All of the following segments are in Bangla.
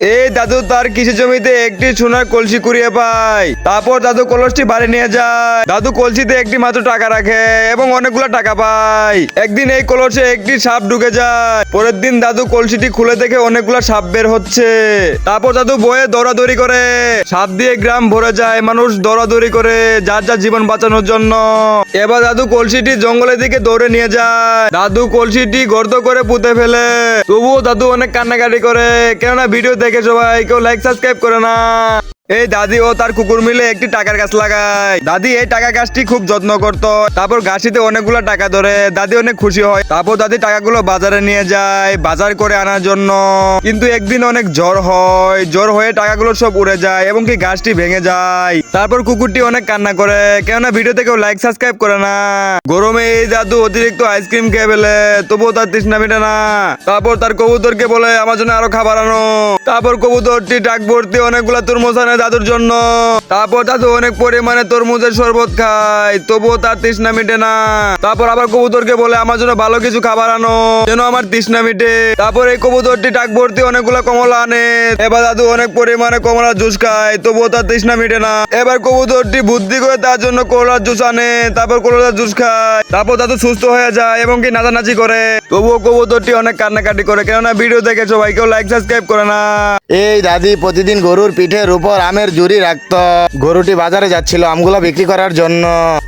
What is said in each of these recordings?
এই দাদু, তার কৃষি জমিতে একটি সোনার কলসি কুড়িয়ে পায়। তারপর দাদু কলসটি বাড়ি নিয়ে যায়। দাদু কলসিতে একটি মাত্র টাকা রাখে এবং অনেকগুলো টাকা পায়। একদিন এই কলসে একটি সাপ ঢুকে যায়। পরের দিন দাদু কলসিটি খুলে দেখে অনেকগুলো সাপ বের হচ্ছে। তারপর দাদু বয়ে দৌড়াদৌড়ি করে। সাপ দিয়ে গ্রাম ভরে যায়। মানুষ দৌড়াদৌড়ি করে যার যার জীবন বাঁচানোর জন্য। এবার দাদু কলসিটি জঙ্গলের দিকে দৌড়ে নিয়ে যায়। দাদু কলসিটি গর্ত করে পুঁতে ফেলে। তবুও দাদু অনেক কান্নাকাটি করে। কেননা ভিডিও দেখে সবাই কেউ লাইক সাবস্ক্রাইব করে না। এই দাদি ও তার কুকুর মিলে একটি টাকার গাছ লাগায়। দাদি, এই টাকা গাছটি খুব যত্ন করত। তারপর গাছিতে অনেকগুলো টাকা ধরে দাদি অনেক খুশি হয়। তারপর দাদি টাকাগুলো বাজারে নিয়ে যায়, বাজার করে আনার জন্য। কিন্তু একদিন অনেক জ্বর হয়। জ্বর হয়ে টাকাগুলো সব উড়ে যায় এবং কি গাছটি ভেঙে যায়। তারপর কুকুরটি অনেক কান্না করে। কেননা ভিডিওতে কেউ লাইক সাবস্ক্রাইব করে না। গরমে এই দাদু অতিরিক্ত আইসক্রিম খেয়ে ফেলে। তবুও তার তৃষ্ণা মেটে না। তারপর তার কবুতরকে বলে, আমার জন্য আরও খাবার আনো। তারপর কবুতরটি ডাক ভর্তি অনেকগুলো তরমুজ আনে। দাদুর জন্য। তারপর দাদু অনেক পরিমাণে তরমুজের শরবত খায়, তবুও তার তৃষ্ণা মিটে না। তারপর আবার কবুতরকে বলে, আমার জন্য ভালো কিছু খাবার আনো, যেন আমার তৃষ্ণা মিটে। তারপর এই কবুতরটি ডাক ভর্তি অনেকগুলা কমলা আনে। এবার দাদু অনেক পরিমাণে কমলার জুস খায়, তবুও তার তৃষ্ণা মিটে না। এবার কবুতরটি বুদ্ধি করে তার জন্য কলার জুস আনে, তারপর কলার জুস খায়। তারপর দাদু সুস্থ হয়ে যায় এবং কি নাচানাচি করে। তবুও কবুতরটি অনেক কান্নাকাটি করে। কেননা ভিডিও দেখে সবাই কেউ লাইক সাবস্ক্রাইব করে না। এই দাদি প্রতিদিন গরুর পিঠের উপর আমের জুড়ি রাখতো। গরুটি বাজারে যাচ্ছিল আমগুলো বিক্রি করার জন্য।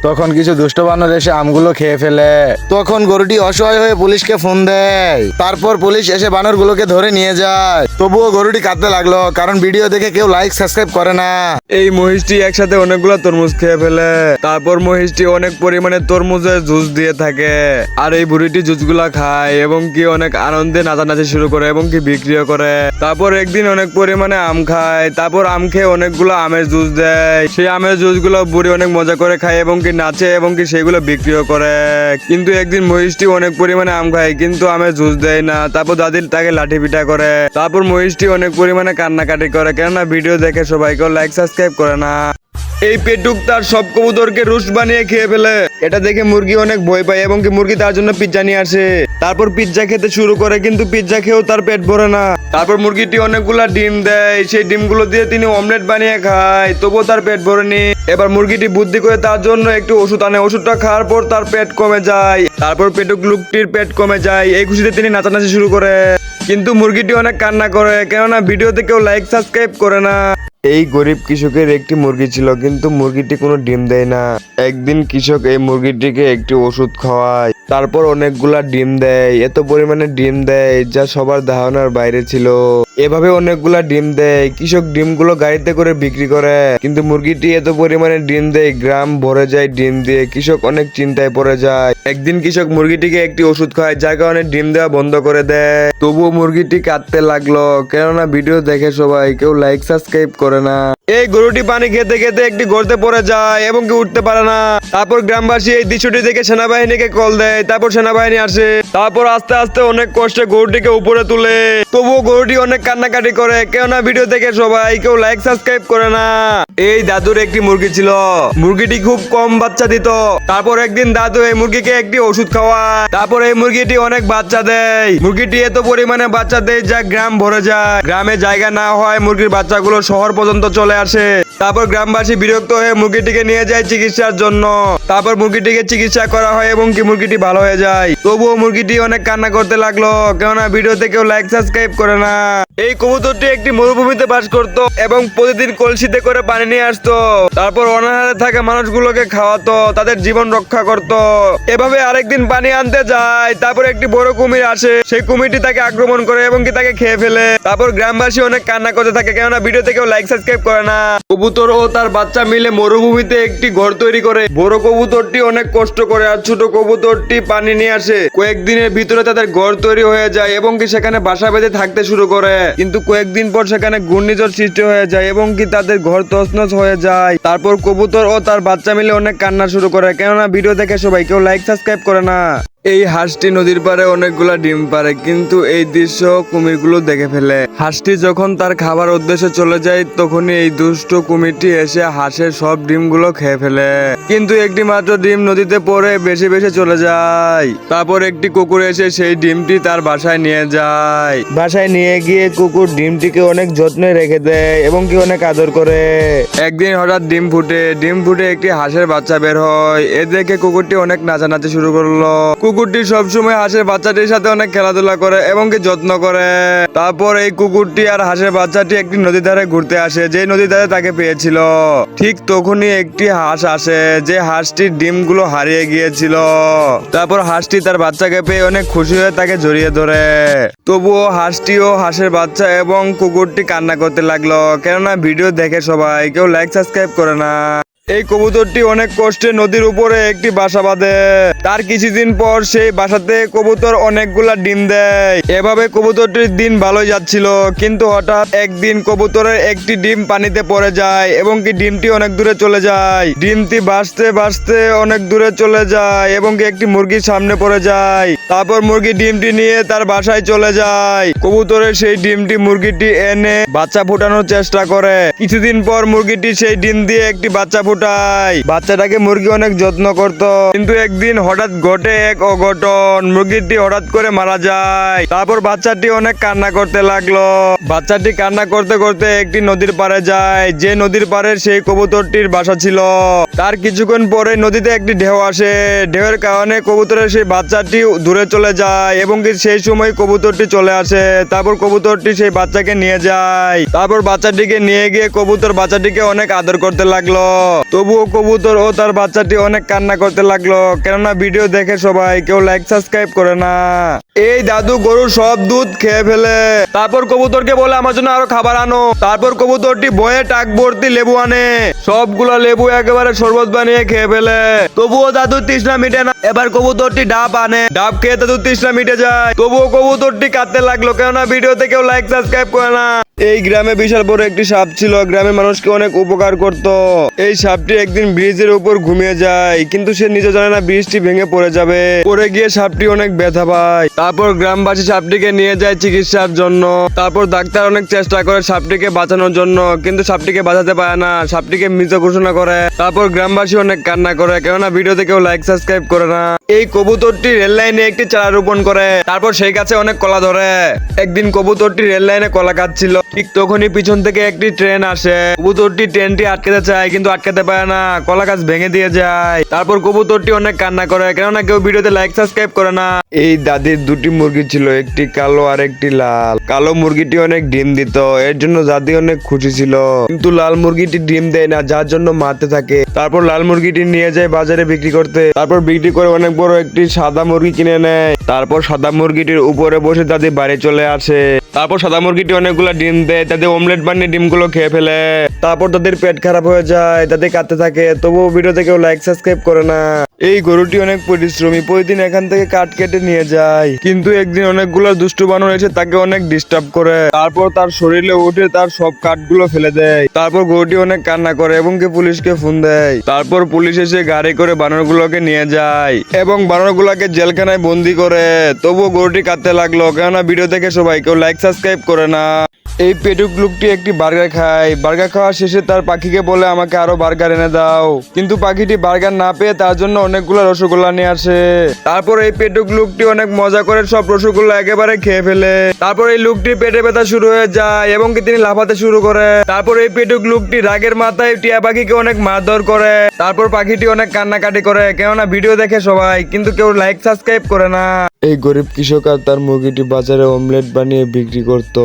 তখন কিছু দুষ্ট বানর এসে আমগুলো খেয়ে ফেলে। তখন গরুটি অসহায় হয়ে পুলিশকে ফোন দেয়। তারপর পুলিশ এসে বানরগুলোকে ধরে নিয়ে যায়। তবুও গরুটি কাঁদতে লাগল কারণ ভিডিও দেখে কেউ লাইক সাবস্ক্রাইব করে না। এই মহিষটি একসাথে অনেকগুলো তরমুজ খেয়ে ফেলে। তারপর মহিষটি অনেক পরিমাণে তরমুজের জুস দিয়ে থাকে। আর এই বুড়িটি জুসগুলা খায় এবং কি অনেক আনন্দে নাচানাচি শুরু করে এবং কি বিক্রিও করে। তারপর একদিন অনেক পরিমাণে আম খায়। তারপর আম খেয়ে অনেকগুলো আমের জুস দেয়। সেই আমের জুসগুলো বুড়ি অনেক মজা করে খায় এবং কি নাচে এবং কি সেগুলো বিক্রিও করে। কিন্তু একদিন মহিষটি অনেক পরিমাণে আম খায়, কিন্তু আমের জুস দেয় না। তারপর দাদির তাকে লাঠি পিঠা করে। তারপর মহিষটি অনেক পরিমাণে কান্নাকাটি করে। কেননা ভিডিও দেখে সবাই কেউ লাইক সাবস্ক্রাইব করে না। এই পেটুক তার সব কবুতরকে রুশ বানিয়ে খেয়ে ফেলে। এটা দেখে মুরগি অনেক ভয় পায় এবং কি মুরগি তার জন্য পিজ্জা নিয়ে আসে। তারপর পিৎজা খেতে শুরু করে, কিন্তু পিৎজা খেয়েও তার পেট ভরে না। তারপর মুরগিটি অনেকগুলা ডিম দেয়, সেই ডিমগুলো দিয়ে তিনি অমলেট বানিয়ে খায়, তবুও তার পেট ভরেনি। এবার মুরগিটি বুদ্ধি করে তার জন্য একটু ওষুধ আনে। ওষুধটা খাওয়ার পর তার পেট কমে যায়। তারপর পেটুক লোকটির পেট কমে যায়। এই খুশিতে তিনি নাচানাচি শুরু করে। কিন্তু মুরগিটি অনেক কান্না করে, কেননা ভিডিওতে কেউ লাইক সাবস্ক্রাইব করে না। এই গরিব কৃষকের একটি মুরগি ছিল, কিন্তু মুরগিটি কোনো ডিম দেয় না। একদিন কৃষক এই মুরগিটিকে একটি ওষুধ খাওয়ায়। তারপর অনেকগুলা ডিম দেয়, এত পরিমাণে ডিম দেয় যা সবার ধারণার বাইরে ছিল। এভাবে অনেকগুলা ডিম দেয়, কৃষক ডিমগুলো গাড়িতে করে বিক্রি করে। কিন্তু মুরগিটি এত পরিমাণে ডিম দেয়, গ্রাম ভরে যায় ডিম দিয়ে, কৃষক অনেক চিন্তায় পড়ে যায়। একদিন কৃষক মুরগিটিকে একটি ওষুধ খায়, যার কারণে ডিম দেওয়া বন্ধ করে দেয়। তবুও মুরগিটি কাঁদতে লাগল, কেননা ভিডিও দেখে সবাই কেউ লাইক সাবস্ক্রাইব করে না। এই গরুটি পানি খেতে খেতে একটি গর্তে পড়ে যায় এবং কি উঠতে পারে না। তারপর গ্রামবাসী এই দৃশ্যটি দেখে সেনাবাহিনীকে কল দেয়। তারপর সেনাবাহিনী আসে। তারপর আস্তে আস্তে অনেক কষ্টে গরুটিকে উপরে তুলে। তবুও গরুটি অনেক কান্নাকাটি করে। কেননা ভিডিও দেখে সবাই, কেউ লাইক সাবস্ক্রাইব করে না। এই দাদুর একটি মুরগি ছিল। মুরগিটি খুব কম বাচ্চা দিত। তারপর একদিন দাদু এই মুরগিকে একটি ওষুধ খাওয়ায়। তারপর এই মুরগিটি অনেক বাচ্চা দেয়। মুরগিটি এত পরিমাণে বাচ্চা দেয় যা গ্রাম ভরে যায়। গ্রামে জায়গা না হয় মুরগির বাচ্চাগুলো শহর পর্যন্ত চলে আসে। তারপর গ্রামবাসী বিরক্ত হয়ে মুরগিটিকে নিয়ে যায় চিকিৎসার জন্য। তারপর মুরগিটিকে চিকিৎসা করা হয় এবং কি মুরগিটি ভালো হয়ে যায়। তবুও মুরগিটি অনেক কান্না করতে লাগল। কেননা ভিডিওতে কেউ লাইক সাবস্ক্রাইব করে না। এই কবুতরটি একটি মরুভূমিতে বাস করত এবং প্রতিদিন কলসিতে করে পানি নিয়ে আসতো। তারপর অনাহারে থাকা মানুষগুলোকে খাওয়াতো, তাদের জীবন রক্ষা করত। এভাবে আরেকদিন পানি আনতে যায়, তারপর একটি বড় কুমির আসে। সেই কুমিরটি তাকে আক্রমণ করে এবং কি তাকে খেয়ে ফেলে। তারপর গ্রামবাসী অনেক কান্না করতে থাকে, কেননা ভিডিওতে কেউ লাইক সাবস্ক্রাইব করে না। কবুতর ও তার বাচ্চা মিলে মরুভূমিতে একটি ঘর তৈরি করে। বড় কবুতরটি অনেক কষ্ট করে আর ছোট কবুতরটি পানি নিয়ে আসে। কয়েকদিনের ভিতরে তাদের ঘর তৈরি হয়ে যায় এবং কি সেখানে বাসা বেঁধে থাকতে শুরু করে। কিন্তু কয়েকদিন পর সেখানে ঘূর্ণিঝড় সৃষ্টি হয়ে যায় এবং কি তাদের ঘর তছনছ হয়ে যায়। তারপর কবুতর ও তার বাচ্চা মিলে অনেক কান্না শুরু করে। কেননা ভিডিও দেখে সবাই কেউ লাইক সাবস্ক্রাইব করে না। এই হাঁসটি নদীর পাড়ে অনেকগুলা ডিম পারে কিন্তু এই দৃশ্য কুমিরগুলো দেখে ফেলে। হাঁসটি যখন তার খাবার উদ্দেশ্যে চলে যায়, তখনই এই দুষ্ট কুমিরটি এসে হাঁসের সব ডিমগুলো খেয়ে ফেলে। কিন্তু একটি মাত্র ডিম নদীতে পড়ে, বেশি বেশি চলে যায়। তারপর একটি কুকুর এসে সেই ডিমটি তার বাসায় নিয়ে যায়। বাসায় নিয়ে গিয়ে কুকুর ডিমটিকে অনেক যত্নে রেখে দেয় এবং কি অনেক আদর করে। একদিন হঠাৎ ডিম ফুটে ডিম ফুটে একটি হাঁসের বাচ্চা বের হয়। এ দেখে কুকুরটি অনেক নাচানাচি শুরু করল। কুকুরটি সবসময় হাঁসের বাচ্চাটির সাথে অনেক খেলাধুলা করে এবং কি যত্ন করে। তারপর এই কুকুরটি আর হাঁসের বাচ্চাটি একটি নদীর ধারে ঘুরতে আসে যে নদীর ধারে তাকে পেয়েছিল। ঠিক তখনই একটি হাঁস আসে, যে হাঁসটির ডিমগুলো হারিয়ে গিয়েছিল। তারপর হাঁসটি তার বাচ্চাকে পেয়ে অনেক খুশি হয়ে তাকে জড়িয়ে ধরে। তবুও হাঁসটিও হাঁসের বাচ্চা এবং কুকুরটি কান্না করতে লাগল। কেননা ভিডিও দেখে সবাই, কেউ লাইক সাবস্ক্রাইব করে না। এই কবুতরটি অনেক কষ্টে নদীর উপরে একটি বাসা বাঁধে। তার কিছুদিন পর সেই বাসাতে কবুতর অনেকগুলা ডিম দেয়। এভাবে কবুতরটির দিন ভালোই যাচ্ছিল, কিন্তু হঠাৎ একদিন কবুতরের একটি ডিম পানিতে পড়ে যায় এবং কি ডিমটি অনেক দূরে চলে যায়। ডিমটি ভাসতে ভাসতে অনেক দূরে চলে যায় এবং কি একটি মুরগির সামনে পড়ে যায়। তারপর মুরগি ডিমটি নিয়ে তার বাসায় চলে যায়। কবুতরের সেই ডিমটি মুরগিটি এনে বাচ্চা ফোটানোর চেষ্টা করে। কিছুদিন পর মুরগিটি সেই ডিম দিয়ে একটি বাচ্চা ফুটায় বাচ্চাটাকে মুরগি অনেক যত্ন করত। কিন্তু একদিন হঠাৎ ঘটে এক অঘটন। মুরগিটি হঠাৎ করে মারা যায়। তারপর বাচ্চাটি অনেক কান্না করতে লাগল। বাচ্চাটি কান্না করতে করতে একটি নদীর পাড়ে যায়। যে নদীর পাড়ে সেই কবুতরটির বাসা ছিল। তার কিছুক্ষণ পরে নদীতে একটি ঢেউ আসে। ঢেউয়ের কারণে কবুতরের সেই বাচ্চাটি দূরে চলে যায় এবং কি সেই সময় কবুতরটি চলে আসে। তারপর কবুতরটি সেই বাচ্চাকে নিয়ে যায়। তারপর বাচ্চাটিকে নিয়ে গিয়ে কবুতর বাচ্চাটিকে অনেক আদর করতে লাগল। তবুও কবুতর ও তার বাচ্চাটি অনেক কান্না করতে লাগল। কেননা ভিডিও দেখে সবাই কেউ লাইক সাবস্ক্রাইব করে না। এই দাদু গরুর সব দুধ খেয়ে ফেলে। তারপর কবুতরকে বলে, আমার জন্য আরও খাবার আনো। তারপর কবুতরটি বয়ে টাক ভর্তি লেবু আনে। সবগুলো লেবু একেবারে শরবত বানিয়ে খেয়ে ফেলে। তবুও দাদুর তৃষ্ণা মিটে না। এবার কবুতরটি ডাব আনে। ডাব খেয়ে দাদু তৃষ্ণা মিটে যায়। তবুও কবুতরটি কাঁদতে লাগল। কেননা ভিডিওতে কেউ লাইক সাবস্ক্রাইব করে না। এই গ্রামে বিশাল বড় একটি সাপ ছিল। গ্রামের মানুষকে অনেক উপকার করত। এই সাপটি একদিন ব্রিজের উপর ঘুমিয়ে যায়, কিন্তু সে নিজে জানে না ব্রিজটি ভেঙে পড়ে যাবে। পড়ে গিয়ে সাপটি অনেক ব্যথা পায়। তারপর গ্রামবাসী সাপটিকে নিয়ে যায় চিকিৎসার জন্য। তারপর ডাক্তার অনেক চেষ্টা করে সাপটিকে বাঁচানোর জন্য, কিন্তু সাপটিকে বাঁচাতে পারে না। সাপটিকে মৃত ঘোষণা করে। তারপর গ্রামবাসী অনেক কান্না করে, কেননা ভিডিওতে কেউ লাইক সাবস্ক্রাইব করে না। এই কবুতরটি রেল লাইনে একটি চারা রোপণ করে। তারপর সেই গাছে অনেক কলা ধরে। একদিন কবুতরটি রেল লাইনে কলা খাচ্ছিল ঠিক তখনই পিছন থেকে একটি ট্রেন আসে। কবুতরটি ট্রেনটি আটকাতে চায়, কিন্তু আটকাতে পারে না। কলা গাছ ভেঙে দিয়ে যায়। তারপর কবুতরটি অনেক কান্না করে। কেননা কেউ ভিডিওতে লাইক সাবস্ক্রাইব করে না। এই দাদির দুটি মুরগি ছিল, একটি কালো আর একটি লাল। কালো মুরগিটি অনেক ডিম দিত। এর জন্য দাদি অনেক খুশি ছিল। কিন্তু লাল মুরগিটি ডিম দেয় না, যার জন্য মারতে থাকে। তারপর লাল মুরগিটি নিয়ে যায় বাজারে বিক্রি করতে। তারপর বিক্রি করে অনেক বড় একটি সাদা মুরগি কিনে নেয়। তারপর সাদা মুরগিটির উপরে বসে দাদি বাড়ি চলে আসে। তারপর সাদা মুরগিটি অনেকগুলো ডিম দেয় তাদের অমলেট বানিয়ে ডিমগুলো খেয়ে ফেলে। তারপর তাদের পেট খারাপ হয়ে যায় তাদের কাঁদতে থাকে তবুও ভিডিওতে কেউ লাইক সাবস্ক্রাইব করে না। এই গরুটি অনেক পরিশ্রমী প্রতিদিন এখান থেকে কাঠ কেটে নিয়ে যায়। কিন্তু একদিন অনেকগুলো দুষ্টু বানর এসে তাকে অনেক ডিস্টার্ব করে। তারপর তার শরীরে উঠে তার সব কাঠগুলো ফেলে দেয়। তারপর গরুটি অনেক কান্না করে এবং কি পুলিশকে ফোন দেয়। তারপর পুলিশ এসে গাড়ি করে বানরগুলোকে নিয়ে যায় এবং বানরগুলোকে জেলখানায় বন্দি করে। তবুও গরুটি কাঁদতে লাগল কেননা ভিডিও দেখে সবাই কেউ লাইক সাবস্ক্রাইব করে না। এই পেটুক লোকটি একটি বার্গার খায়। বার্গার খাওয়া শেষে তার পাখিকে বলে, আমাকে আরও বার্গার এনে দাও। কিন্তু পাখিটি বার্গার না পেয়ে তার জন্য অনেকগুলো রসগোল্লা নিয়ে আসে। তারপর এই পেটুক লোকটি অনেক মজা করে সব রসগোল্লা একেবারে খেয়ে ফেলে। তারপর এই লোকটি পেটে ব্যথা শুরু হয়ে যায় এবং কি তিনি লাফাতে শুরু করে। তারপর এই পেটুক লোকটি রাগের মাথায় টিয়া পাখিকে অনেক মারধর করে। তারপর পাখিটি অনেক কান্নাকাটি করে। কেননা ভিডিও দেখে সবাই, কিন্তু কেউ লাইক সাবস্ক্রাইব করে না। এই গরিব কৃষক আর তার মুরগিটি বাজারে অমলেট বানিয়ে বিক্রি করত।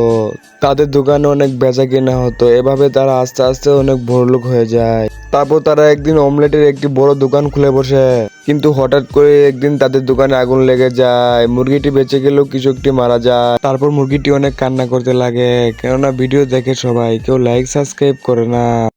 তাদের দোকানে অনেক বেচা কেনা হতো। এভাবে তারা আস্তে আস্তে অনেক বড়লোক হয়ে যায়। তারপর তারা একদিন অমলেটের একটি বড় দোকান খুলে বসে। কিন্তু হঠাৎ করে একদিন তাদের দোকানে আগুন লেগে যায়। মুরগিটি বেঁচে গেলেও একটি মারা যায়। তারপর মুরগিটি অনেক কান্না করতে লাগে। কেননা ভিডিও দেখে সবাই। কেউ লাইক সাবস্ক্রাইব করে না।